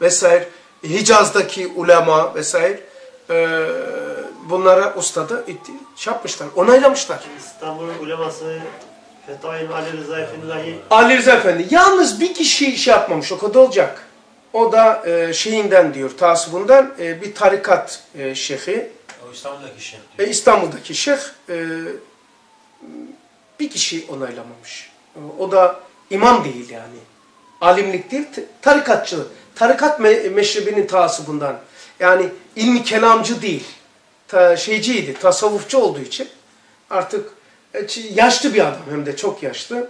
vesaire Hicaz'daki ulema vesaire e, bunlara ustadı itti, şey yapmışlar, onaylamışlar. İstanbul uleması Fethail Ali Rıza Efendi dahi Ali Rıza Efendi yalnız bir kişi şey yapmamış o kadar olacak. O da e, şeyinden diyor tasubundan e, bir tarikat e, şeyhi. O İstanbul'daki şeyh diyor. E, İstanbul'daki şeyh e, bir kişi onaylamamış. O da imam değil yani. Alimlik değil, tarikatçı. Tarikat me meşrebinin tasubundan. Yani ilmi kelamcı değil. Ta şeyciydi, tasavvufçu olduğu için. Artık e, yaşlı bir adam hem de çok yaşlı.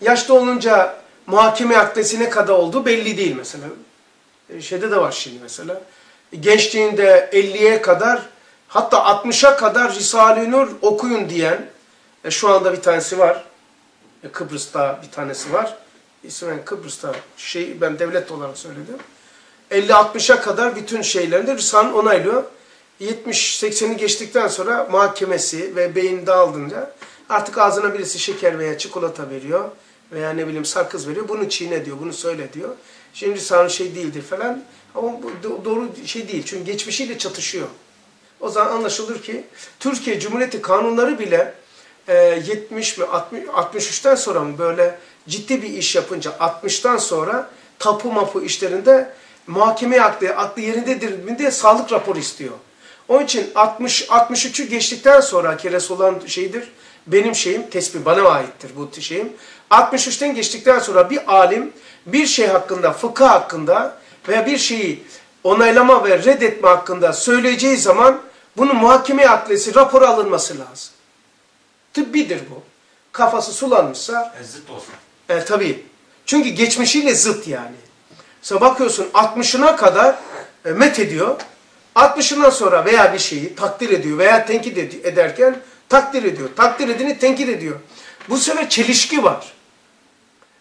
Yaşlı olunca muhakeme akdesi ne kadar olduğu belli değil mesela. E, Şeyde de var şimdi mesela. Gençliğinde 50'ye kadar hatta 60'a kadar Risale-i Nur okuyun diyen e, şu anda bir tanesi var. E, Kıbrıs'ta bir tanesi var. İsmen Kıbrıs'ta şey ben devlet olarak söyledim. 50-60'a kadar bütün şeylerinde Risale'nin onaylıyor. 70-80'i geçtikten sonra muhakemesi ve beyin dağıldınca artık ağzına birisi şeker veya çikolata veriyor veya ne bileyim sakız veriyor. Bunu çiğne diyor, bunu söyle diyor. Şimdi Risale şey değildir falan. Ama bu do- doğru şey değil. Çünkü geçmişiyle çatışıyor. O zaman anlaşılır ki Türkiye Cumhuriyeti kanunları bile 70 mi 60, 63'ten sonra mı böyle ciddi bir iş yapınca 60'tan sonra tapu mapu işlerinde muhakeme aklı, aklı yerindedir mi diye sağlık raporu istiyor. Onun için 60 63'ü geçtikten sonra keres olan şeydir. Benim şeyim tespih bana aittir bu şeyim. 63'ten geçtikten sonra bir alim bir şey hakkında, fıkıh hakkında veya bir şeyi onaylama ve reddetme hakkında söyleyeceği zaman bunun muhakeme aklesi raporu alınması lazım. Tıbbidir bu. Kafası sulanmışsa E, zıt olsun. e, tabii. Çünkü geçmişiyle zıt yani. Mesela bakıyorsun 60'ına kadar e, met ediyor. 60'ından sonra veya bir şeyi takdir ediyor veya tenkit ed- ederken takdir ediyor. Takdir edini tenkit ediyor. Bu sefer çelişki var.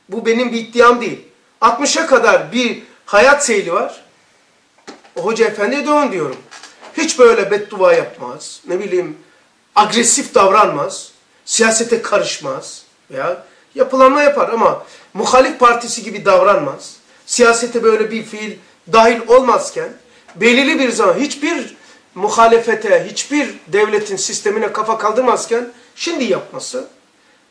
Bu benim bir iddiam değil. 60'a kadar bir hayat seyri var. O Hoca Efendi'ye onu diyorum. Hiç böyle beddua yapmaz. Ne bileyim agresif davranmaz. Siyasete karışmaz. Ya yapılanma yapar ama muhalif partisi gibi davranmaz. Siyasete böyle bir fiil dahil olmazken belirli bir zaman hiçbir muhalefete, hiçbir devletin sistemine kafa kaldırmazken şimdi yapması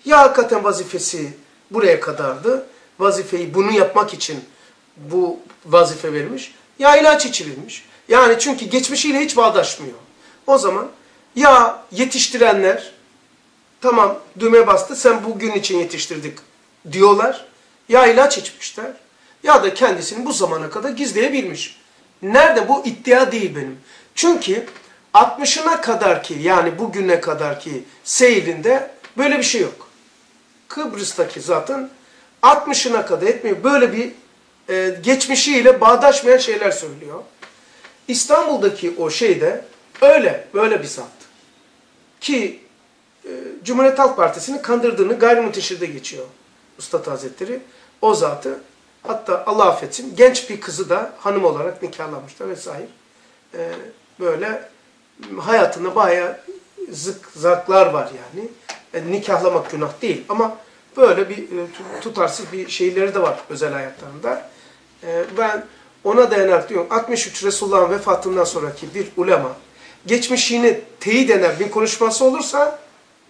ya hakikaten vazifesi buraya kadardı. Vazifeyi bunu yapmak için bu vazife verilmiş. Ya ilaç içirilmiş. Yani çünkü geçmişiyle hiç bağdaşmıyor. O zaman ya yetiştirenler tamam düğme bastı sen bugün için yetiştirdik diyorlar. Ya ilaç içmişler ya da kendisini bu zamana kadar gizleyebilmiş. Nerede bu iddia değil benim. Çünkü 60'ına kadar ki yani bugüne kadar ki seyrinde böyle bir şey yok. Kıbrıs'taki zaten 60'ına kadar etmiyor. Böyle bir e, geçmişiyle bağdaşmayan şeyler söylüyor. İstanbul'daki o şey de öyle, böyle bir zat. Ki e, Cumhuriyet Halk Partisi'ni kandırdığını gayrimuteşhirde geçiyor Üstad Hazretleri. O zatı hatta Allah affetsin genç bir kızı da hanım olarak nikahlamışlar vesaire. E, böyle hayatında bayağı zık zaklar var yani. E, nikahlamak günah değil ama böyle bir e, tutarsız bir şeyleri de var özel hayatlarında. E, ben ona dayanarak diyorum 63 Resulullah'ın vefatından sonraki bir ulema geçmişini teyit eden bir konuşması olursa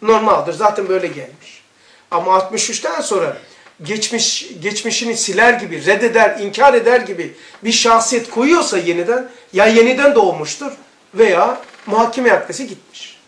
normaldir. Zaten böyle gelmiş. Ama 63'ten sonra geçmiş geçmişini siler gibi, reddeder, inkar eder gibi bir şahsiyet koyuyorsa yeniden ya yeniden doğmuştur veya muhakeme yaklaşık gitmiş.